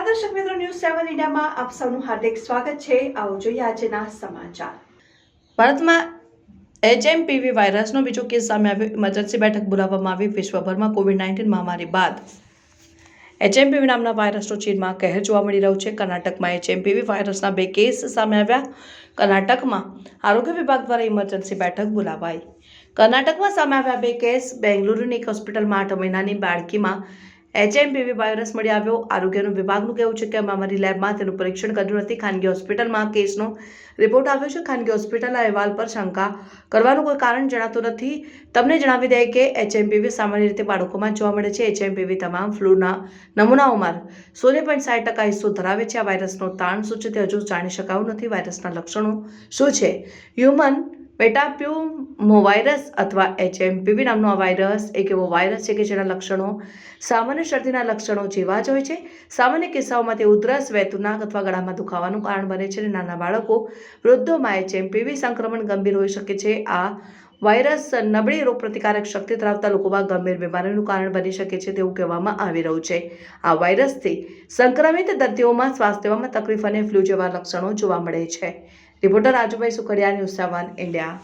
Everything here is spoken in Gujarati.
વન ઇન્ડિયામાં આપ સૌનું હાર્દિક સ્વાગત છે. આવો જોઈએ આજના સમાચાર. ભારતમાં એચએમપીવી વાયરસનો બીજો કેસ સામે આવ્યો. ઇમરજન્સી બેઠક બોલાવવામાં આવી. વિશ્વભરમાં કોવિડ નાઇન્ટીન મહામારી બાદ એચએમપીવી નામના વાયરસનો ચીનમાં કહેર જોવા મળી રહ્યો છે. કર્ણાટકમાં એચએમપીવી વાયરસના બે કેસ સામે આવ્યા. કર્ણાટકમાં આરોગ્ય વિભાગ દ્વારા ઇમરજન્સી બેઠક બોલાવાઈ. કર્ણાટકમાં સામે આવ્યા બે કેસ. બેંગલુરુની એક હોસ્પિટલમાં આઠ મહિનાની બાળકીમાં એચએમપીવી વાયરસ મળી આવ્યો. આરોગ્યનું વિભાગનું કહેવું છે કે અમારી લેબમાં તેનું પરીક્ષણ કર્યું નથી. ખાનગી હોસ્પિટલમાં કેસનો રિપોર્ટ આવ્યો છે. ખાનગી હોસ્પિટલના અહેવાલ પર શંકા કરવાનું કોઈ કારણ જણાતું નથી. તમને જણાવી દઈએ કે એચએમપીવી સામાન્ય રીતે બાળકોમાં જોવા મળે છે. એચએમપીવી તમામ ફ્લૂના નમૂનાઓમાં શૂન્ય પોઈન્ટ સાઠ ટકા હિસ્સો ધરાવે છે. આ વાયરસનો તાણ શું છે તે હજુ જાણી શકાયું નથી. વાયરસના લક્ષણો શું છે? હ્યુમન મેટાપ્યુમોવાયરસ અથવા એચએમપીવી નામનો આ વાયરસ એક એવો વાયરસ છે કે જેના લક્ષણો સામાન્ય શરદીના લક્ષણો જેવા જ હોય છે. સામાન્ય કિસ્સાઓમાં તે ઉધરસ વેતુનાક અથવા ગળામાં દુખાવાનું કારણ બને છે અને નાના બાળકો વૃદ્ધોમાં એચએમપીવી સંક્રમણ ગંભીર હોઈ શકે છે. આ વાયરસ નબળી રોગપ્રતિકારક શક્તિ ધરાવતા લોકોમાં ગંભીર બીમારીનું કારણ બની શકે છે તેવું કહેવામાં આવી રહ્યું છે. આ વાયરસથી સંક્રમિત દર્દીઓમાં શ્વાસ લેવામાં તકલીફ અને ફ્લૂ જેવા લક્ષણો જોવા મળે છે. Reporter Rajubhai Sukhadiya news seven India.